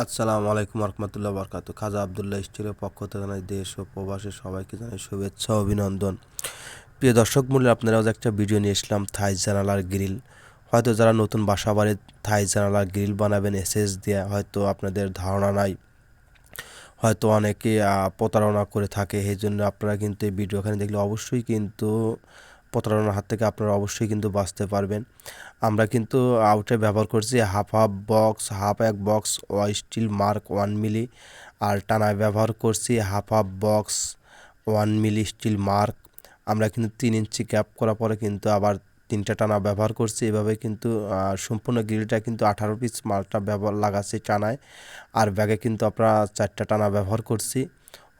আসসালামু আলাইকুম রহমতুল্লাহ বরকাত। খাজা আবদুল্লাহ স্টিলের পক্ষ থেকে জানাই দেশ ও প্রবাসী সবাইকে জানাই শুভেচ্ছা অভিনন্দন। প্রিয় দর্শক মূল্যে আপনারাও একটা ভিডিও নিয়ে এসলাম থাই জানালার গ্রিল। হয়তো যারা নতুন বাসা বাড়ির থাই জানালার গ্রিল বানাবেন, এসএস দিয়ে হয়তো আপনাদের ধারণা নাই। হয়তো অনেকে প্রতারণা করে থাকে সেই জন্য আপনারা কিন্তু এই ভিডিও এখানে দেখলে অবশ্যই কিন্তু প্রতারণার হাত থেকে আপনারা অবশ্যই কিন্তু বাঁচতে পারবেন। আমরা কিন্তু আউটে ব্যবহার করছি হাফ হাফ বক্স হাফ এক বক্স ও স্টিল মার্ক ওয়ান মিলি আর টানায় ব্যবহার করছি half half box one milli still mark আমরা কিন্তু তিন ইঞ্চি ক্যাপ করার পরে কিন্তু আবার তিনটা টানা ব্যবহার করছি। এভাবে কিন্তু সম্পূর্ণ গ্রিলটা কিন্তু আঠারো পিস মালটা ব্যবহার লাগাচ্ছি টানায়। আর ব্যাগে কিন্তু আপনারা চারটা টানা ব্যবহার করছি।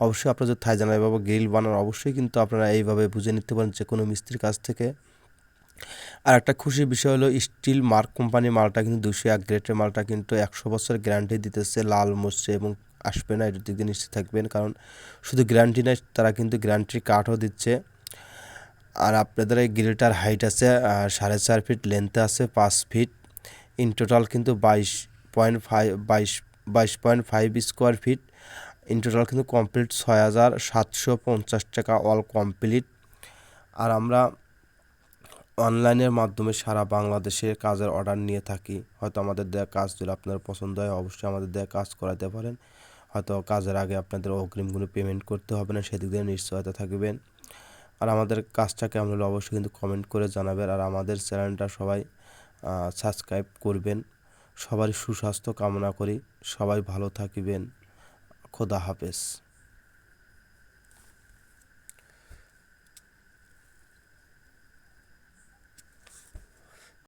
অবশ্যই আপনারা যদি থাই জানা এভাবে গ্রিল বানান, অবশ্যই কিন্তু আপনারা এইভাবে বুঝে নিতে পারেন যে কোনো মিস্ত্রির কাছ থেকে। আর একটা খুশির বিষয় হলো, স্টিল মার্ক কোম্পানি মালটা কিন্তু দুশো এক গ্রেডের মালটা কিন্তু একশো বছর গ্যারান্টি দিতেছে, লাল, মরছে এবং আসবে না এটার দিকে নিশ্চিত থাকবেন। কারণ শুধু গ্যারান্টি নয় তারা কিন্তু গ্যারান্টির কার্ডও দিচ্ছে। আর আপনাদের এই গ্রিলটার হাইট আছে সাড়ে চার ফিট লেন্থে আছে পাঁচ ফিট। ইন টোটাল কিন্তু বাইশ পয়েন্ট ফাইভ, বাইশ বাইশ point five square feet in total কিন্তু কমপ্লিট ছয় হাজার সাতশো পঞ্চাশ টাকা অল কমপ্লিট আর আমরা অনলাইনের মাধ্যমে সারা বাংলাদেশে কাজের অর্ডার নিয়ে থাকি। হয়তো আমাদের দেওয়া কাজ যদি আপনার পছন্দ হয়, অবশ্যই আমাদের দেওয়া কাজ করাতে পারেন। হয়তো কাজের আগে আপনাদের অগ্রিমগুলো পেমেন্ট করতে হবে না, সেদিক দিয়ে নিশ্চয়তা থাকবেন। আর আমাদের কাজটা কেমন হলো অবশ্যই কিন্তু কমেন্ট করে জানাবেন। আর আমাদের চ্যানেলটা সবাই সাবস্ক্রাইব করবেন। সবারই সুস্বাস্থ্য কামনা করি। সবাই ভালো থাকিবেন। খোদা হাফেজ।